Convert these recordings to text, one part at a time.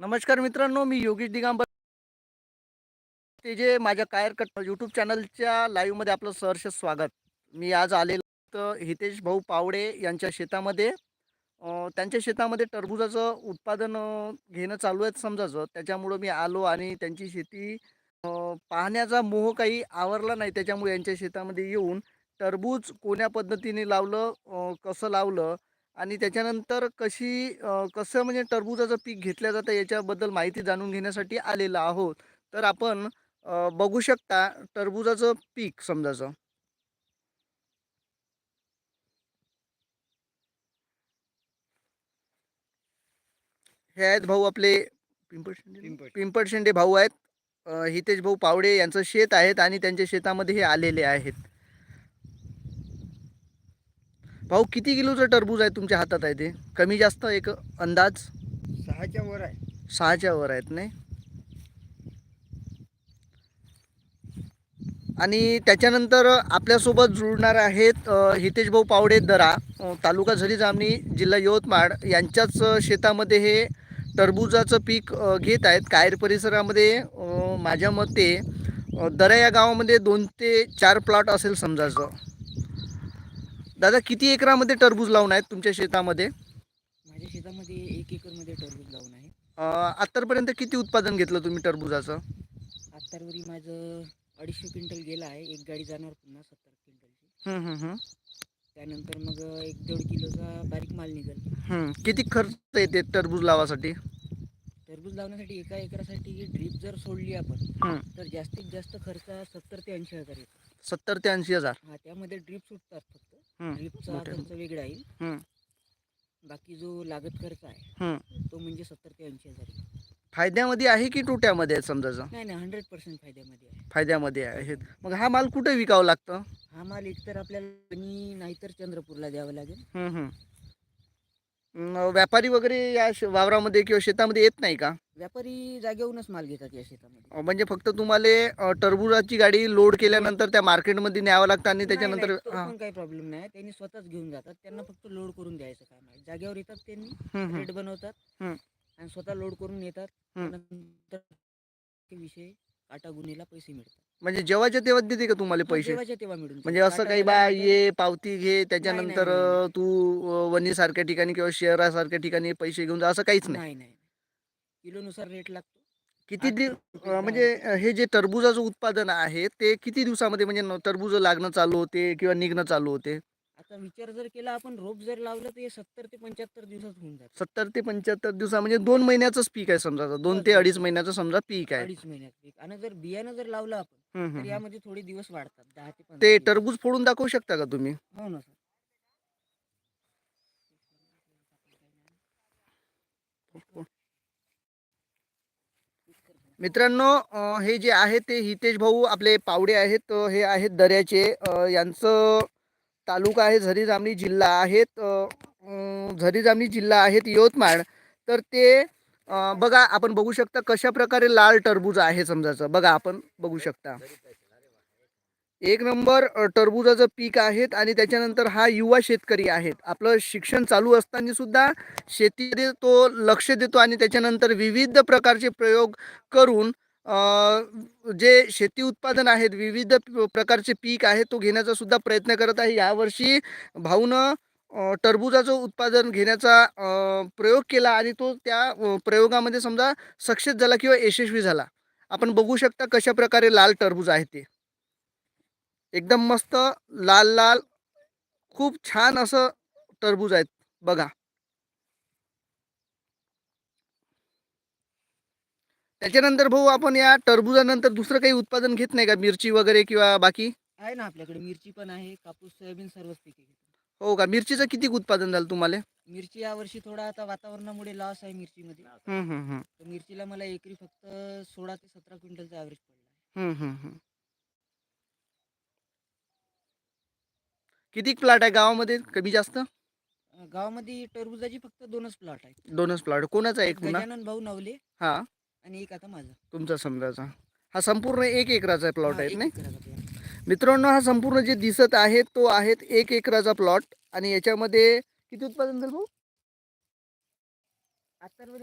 नमस्कार मित्रांनो मी योगेश दिगांबर ते जे माझ्या कायर कट यूट्यूब चॅनलच्या लाईव्हमध्ये आपलं सहर्ष स्वागत. मी आज आलेलो तर हितेश भाऊ पावडे यांच्या शेतामध्ये. त्यांच्या शेतामध्ये टरबुजाचं उत्पादन घेणं चालू आहे समजायचं त्याच्यामुळं मी आलो आणि त्यांची शेती पाहण्याचा मोह काही आवरला नाही. त्याच्यामुळे यांच्या शेतामध्ये येऊन टरबूज कोण्या पद्धतीने लावलं कसं लावलं आणि त्याच्यानंतर कशी कसं म्हणजे टरबुजाचं पीक घेतलं जातं याच्याबद्दल माहिती जाणून घेण्यासाठी आलेलं आहोत. तर आपण बघू शकता टरबुजाचं पीक समजायचं. हे आहेत भाऊ आपले पिंपळ पिंपळ शेंडे. भाऊ आहेत. हितेश भाऊ पावडे यांचं शेत आहेत आणि त्यांच्या शेतामध्ये हे आलेले आहेत. भाऊ किती किलोचं टरबूज आहे तुमच्या हातात आहे ते? कमी जास्त एक अंदाज? सहाच्या वर आहे. सहाच्या वर आहेत नाही? आणि त्याच्यानंतर आपल्यासोबत जुळणार आहेत हितेश भाऊ पावडे दरा तालुका झरी जामणी जिल्हा यवतमाळ. यांच्याच शेतामध्ये हे टरबुजाचं पीक घेत आहेत. कायर परिसरामध्ये माझ्या मते दरा या गावामध्ये दोन ते चार प्लॉट असेल समजायचं. दादा किती एकरामध्ये टरबूज लावून आहेत तुमच्या शेतामध्ये? माझ्या शेतामध्ये एक एकरमध्ये टरबूज लावून आहे. आत्तापर्यंत किती उत्पादन घेतलं तुम्ही टरबुजाचं? आत्तावरी माझं अडीचशे क्विंटल गेलं आहे एक गाडी जाणार पुन्हा सत्तर क्विंटलची. त्यानंतर मग एक दीड किलोचा बारीक माल निघेल. किती खर्च येते टरबूज लावासाठी टरबूज लावण्यासाठी एका एकरासाठी ड्रीप जर सोडली आपण. तर जास्तीत जास्त खर्च सत्तर ते ऐंशी हजार येतो सत्तर ते ऐंशी हजार हा त्यामध्ये ड्रीप सुटतात फक्त. ड्रीपचा. खर्च वेगळा येईल. बाकी जो लागत खर्च आहे. तो म्हणजे सत्तर ते ऐंशी हजार येईल फायद्यामध्ये आहे की तोट्यामध्ये आहे समजायचं नाही नाही हंड्रेड पर्सेंट फायद्यामध्ये आहे. फायद्यामध्ये आहेत मग हा माल कुठे विकावं लागतं? हा माल एकतर आपल्याला नाहीतर चंद्रपूरला द्यावा लागेल. हं, हं. अं, व्यापारी वगैरे या श- वावरामध्ये किंवा शेतामध्ये येत नाही का? व्यापारी जागेहूनच माल घेतात या शेतामध्ये. अं, म्हणजे फक्त तुम्हाला टरबुजाची गाडी लोड केल्यानंतर त्या मार्केटमध्ये न्यावं लागतं आणि त्याच्यानंतर नाही, नाही, तो हां. पण काही प्रॉब्लेम नाही. त्यांनी स्वतःच घेऊन जातात. त्यांना फक्त लोड करून द्यायचं काम आहे. जागेवर येतात त्यांनी. रेट बनवतात. हं. आणि स्वतः लोड करून येतात ते विषय काटा गुन्हेला पैसे मिळतात. म्हणजे जेव्हाच्या तेव्हा देते का तुम्हाला हा, पैसे? तेव्हा मिळून म्हणजे जातात. असं काटा काही बा ये पावती घे त्याच्यानंतर नाही, नाही. अं, तू अं, वणीसारख्या ठिकाणी किंवा शहरासारख्या ठिकाणी पैसे घेऊन जा असं काहीच नाही. नाही नाही किलोनुसार रेट लागतो. किती आठ दिव रुपये अं, दहा म्हणजे अं, हे जे टरबुजाचं उत्पादन आहे ते किती दिवसामध्ये म्हणजे न- टरबूज लागणं चालू होते किंवा निघणं चालू होते? आता विचार जर केला आपण रोप जर लावलं तर हे सत्तर ते पंच्याहत्तर दिवसात होऊन जातं. सत्तर ते पंच्याहत्तर दिवसा म्हणजे दोन महिन्याचंच पीक आहे समजा दोन ते. अडीच महिन्याचं समजा पीक आहे. अडीच महिन्यात पीक. आणि जर बियाणं जर लावलं आपण हम्म, तर हम्म. यामध्ये थोडे दिवस वाढतात दहा ते पंधरा ते दिवस. टरबूज फोडून दाखवू शकता का तुम्ही? हो ना सर. मित्रांनो अं, हे जे आहे ते हितेश भाऊ आपले पावडे आहेत. अं, हे आहेत दर्याचे. अं, यांचं तालुका आहे झरी जामणी जिल्हा आहेत झरी जामणी जिल्हा आहेत यवतमाळ. तर ते बघा आपण बघू शकता कशा प्रकारे लाल टरबूज आहे समजाचं बघा आपण बघू शकता. एक नंबर टरबुजाचं पीक आहेत आणि त्याच्यानंतर हा युवा शेतकरी आहेत. आपलं शिक्षण चालू असताना सुद्धा शेतीमध्ये तो लक्ष देतो आणि त्याच्यानंतर विविध प्रकारचे प्रयोग करून जे शेती उत्पादन आहेत विविध प्रकारचे पीक आहे तो घेण्याचा सुद्धा प्रयत्न करत आहे. यावर्षी भाऊनं टरबुजाचं उत्पादन घेण्याचा प्रयोग केला आणि तो त्या प्रयोगामध्ये समजा सक्सेस झाला किंवा यशस्वी झाला. आपण बघू शकता कशा प्रकारे लाल टरबूज आहे ते. एकदम मस्त लाल लाल खूप छान असं टरबूज आहेत. बघा. त्याच्यानंतर भाऊ आपण या टरबुजानंतर दुसरं काही उत्पादन घेत नाही का? मिरची वगैरे किंवा बाकी? आहे ना आपल्याकडे मिरची पण आहे कापूस सोयाबीन सर्वच पिके हो का? मिरचीचं किती उत्पादन झालं तुम्हाला? मिरची या वर्षी थोडा आता वातावरणामुळे लॉस आहे मिरची मध्ये मिरचीला मला एकरी फक्त सोळा ते सतरा क्विंटलचा ॲव्हरेज पडला किती प्लॉट आहे गावामध्ये? कमी जास्त? गावामध्ये टरबुजाची फक्त दोनच प्लॉट आहे दोनच प्लॉट कोणाचा एक गजानन भाऊ नवले. हा. आणि एक आता माझा. तुमचा समजाचा हा संपूर्ण एक एकराचा प्लॉट आहे नाही. मित्रांनो हा संपूर्ण जे दिसत आहे तो आहे एक एकराचा प्लॉट आणि याच्यामध्ये किती उत्पादन झालं भाऊ?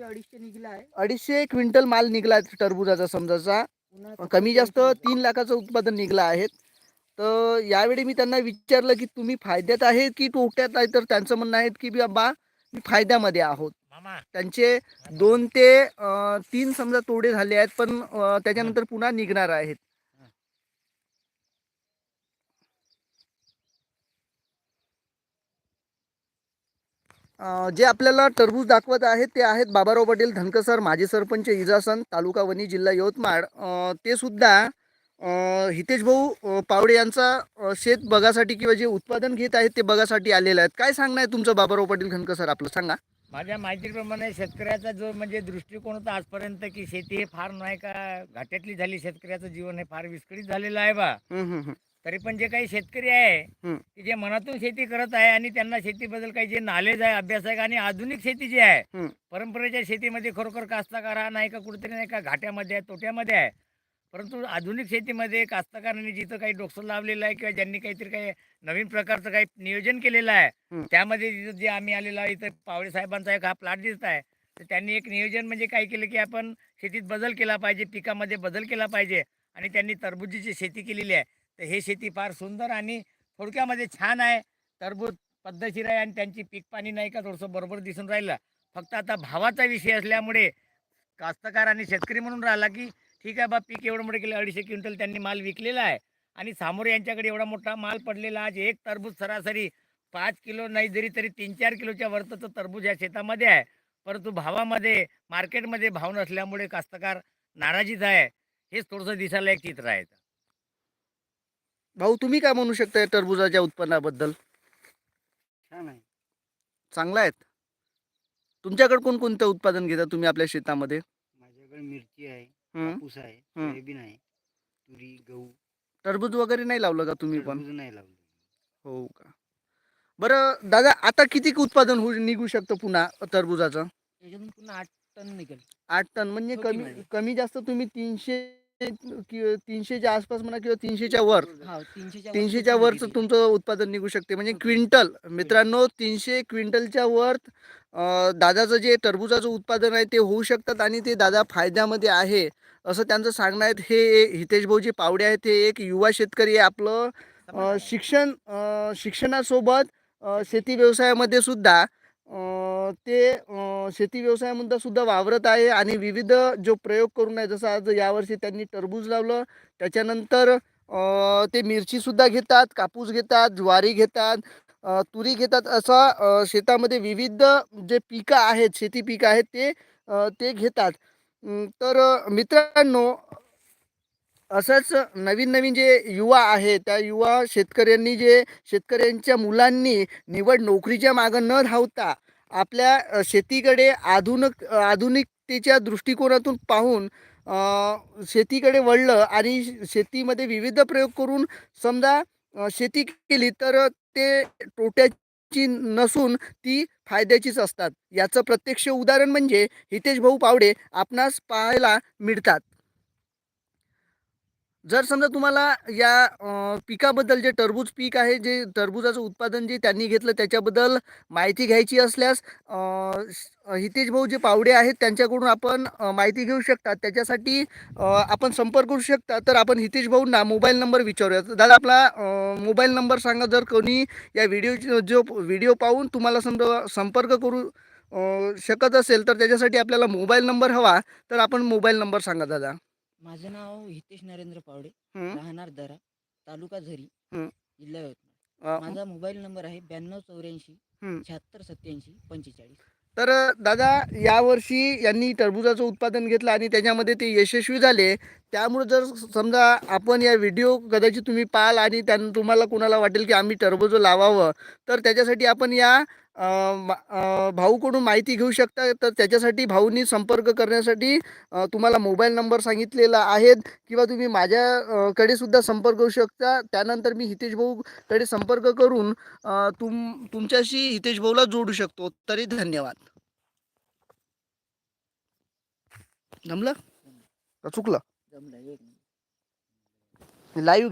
अडीचशे निघला आहे. अडीचशे क्विंटल माल निघला टरबुजाचा समजाचा कमी जास्त तीन लाखाचं उत्पादन निघलं आहे. तर यावेळी मी त्यांना विचारलं की तुम्ही फायद्यात आहेत की तोट्यात आहे? तर त्यांचं म्हणणं आहे की बाबा मी फायद्यामध्ये आहोत. त्यांचे दोन ते तीन समजा तोडे झाले आहेत पण त्याच्यानंतर पुन्हा निघणार आहेत. जे आपल्याला टरबूज दाखवत आहेत ते आहेत बाबाराव पाटील धनकसर माजी सरपंच इजासन तालुका वणी जिल्हा यवतमाळ. ते सुद्धा हितेश भाऊ पावडे यांचा शेत बघासाठी किंवा जे उत्पादन घेत आहेत ते बघासाठी आलेले आहेत. काय सांगणं आहे तुमचं बाबाराव पाटील धनकसर आपलं? सांगा. माझ्या माहितीप्रमाणे शेतकऱ्याचा जो म्हणजे दृष्टिकोन होता आजपर्यंत की शेती हे फार नाही का घाट्यातली झाली शेतकऱ्याचं जीवन हे फार विस्कळीत झालेलं आहे बा. तरी पण जे काही शेतकरी आहे. की जे मनातून शेती करत आहे आणि त्यांना शेतीबद्दल काही जे नॉलेज आहे अभ्यास आहे आणि आधुनिक शेती जी आहे. परंपरेच्या शेतीमध्ये खरोखर कास्तकार नाही का कुठेतरी नाही का घाट्यामध्ये आहे तोट्यामध्ये आहे परंतु आधुनिक शेतीमध्ये कास्तकारांनी जिथं काही डोकसं लावलेलं आहे किंवा ज्यांनी काहीतरी काही नवीन प्रकारचं काही नियोजन केलेलं आहे. त्यामध्ये जिथं जे आम्ही आलेलो आहे इथं पावडे साहेबांचा एक हा प्लॉट दिसत आहे. तर त्यांनी एक नियोजन म्हणजे काय केलं की आपण शेतीत बदल केला पाहिजे पिकामध्ये बदल केला पाहिजे आणि त्यांनी टरबुजीची शेती केलेली आहे. तर हे शेती फार सुंदर आणि थोडक्यामध्ये छान आहे. टरबूज पद्धतशीर आहे आणि त्यांची पीक पाणी नाही का थोडंसं बरोबर दिसून राहिलं. फक्त आता भावाचा विषय असल्यामुळे कास्तकार आणि शेतकरी म्हणून राहिला की ठीक आहे बा पीक एवढं मोठं केलं अडीचशे क्विंटल त्यांनी माल विकलेला आहे. आणि समोर यांच्याकडे एवढा मोठा माल पडलेला आज एक टरबूज सरासरी पाच किलो नाही जरी तरी तीन चार किलोच्या वरचं टरबूज या शेतामध्ये आहे. परंतु भावामध्ये मार्केटमध्ये भाव नसल्यामुळे कास्तकार नाराजीच आहे. हेच थोडंसं दिसायला एक चित्र आहे. भाऊ तुम्ही काय म्हणू शकता या टरबुजाच्या उत्पन्नाबद्दल? छान आहे. चांगला आहेत. तुमच्याकडे कोणकोणतं उत्पादन घेता तुम्ही आपल्या शेतामध्ये? माझ्याकडे मिरची आहे. कापूस आहे हम्म. सोयाबीन आहे तुरी गहू. टरबूज वगैरे नाही लावलं का तुम्ही पण? टरबूज नाही लावलं. हो का? बरं दादा आता किती उत्पादन होऊ निघू शकतं पुन्हा टरबुजाचं? त्याच्यातून पुन्हा आठ टन निघेल. आठ टन म्हणजे छोटी कमी. कमी जास्त तुम्ही तीनशे कि- तीनशेच्या आसपास म्हणा किंवा तीनशेच्या वर. हा तीनशेच्या तीनशेच्या वरचं तुमचं उत्पादन निघू शकते. म्हणजे क्विंटल मित्रांनो तीनशे क्विंटलच्या वर दादाचं जे टरबुजाचं उत्पादन आहे ते होऊ शकतात आणि ते दादा फायद्यामध्ये आहे. असं त्यांचं सांगणं आहे. हे हितेश भाऊजी पावडे आहेत. हे एक युवा शेतकरी आहे आपलं. शिक्षण शिक्षणासोबत शेती व्यवसायामध्ये सुद्धा ते शेती व्यवसायामध्ये सुद्धा वावरत आहे आणि विविध जो प्रयोग करून आहे जसं आज यावर्षी त्यांनी टरबूज लावलं त्याच्यानंतर ते मिरचीसुद्धा घेतात कापूस घेतात ज्वारी घेतात तुरी घेतात असा शेतामध्ये विविध जे पिकं आहेत शेती पिकं आहेत ते ते घेतात. तर मित्रांनो असंच नवीन नवीन जे युवा आहेत त्या युवा शेतकऱ्यांनी जे शेतकऱ्यांच्या मुलांनी निवड नोकरीच्या मागं न धावता आपल्या शेतीकडे आधुनिक आधुनिकतेच्या दृष्टिकोनातून पाहून शेतीकडे वळलं आणि शेतीमध्ये विविध प्रयोग करून समजा शेती केली तर ते तोट्याची नसून ती फायद्याचीच असतात. याचं प्रत्यक्ष उदाहरण म्हणजे हितेश भाऊ पावडे आपणास पाहायला मिळतात. जर समजा तुम्हाला या पिकाबद्दल जे टरबूज पीक आहे जे टरबूजाचं उत्पादन जे त्यांनी घेतलं त्याच्याबद्दल माहिती घ्यायची असल्यास हितेश भाऊ जे पावडे आहेत त्यांच्याकडून आपण माहिती घेऊ शकतात त्याच्यासाठी आपण संपर्क करू शकता. तर आपण हितेश भाऊंना मोबाईल नंबर विचारूया. दादा आपला मोबाईल नंबर सांगा जर कोणी या व्हिडिओ जो व्हिडिओ पाहून तुम्हाला समजा संपर्क करू शकत असेल तर त्याच्यासाठी आपल्याला मोबाईल नंबर हवा. तर आपण मोबाईल नंबर सांगा दादा. माझं नाव हितेश नरेंद्र पावडे. राहणार दरा तालुका झरी. जिल्हा यवतमाळ माझा मोबाईल नंबर आहे ब्याण्णव चौऱ्याऐंशी. शहात्तर सत्याऐंशी पंचेचाळीस तर दादा यावर्षी यांनी टरबुजाचं उत्पादन घेतलं आणि त्याच्यामध्ये ते यशस्वी झाले त्यामुळे जर समजा आपण या व्हिडिओ कदाचित तुम्ही पाहाल आणि त्यानं तुम्हाला कोणाला वाटेल की आम्ही टरबुज लावावं तर त्याच्यासाठी आपण या भाऊकडून माहिती घेऊ शकता. तर त्याच्यासाठी भाऊनी संपर्क करण्यासाठी तुम्हाला मोबाईल नंबर सांगितलेला आहेत किंवा तुम्ही माझ्या अ, कडे सुद्धा संपर्क करू शकता. त्यानंतर मी हितेश भाऊकडे संपर्क करून तुम तुमच्याशी हितेश भाऊला जोडू शकतो. तरी धन्यवाद. जमलं? का चुकलं? लाईव्ह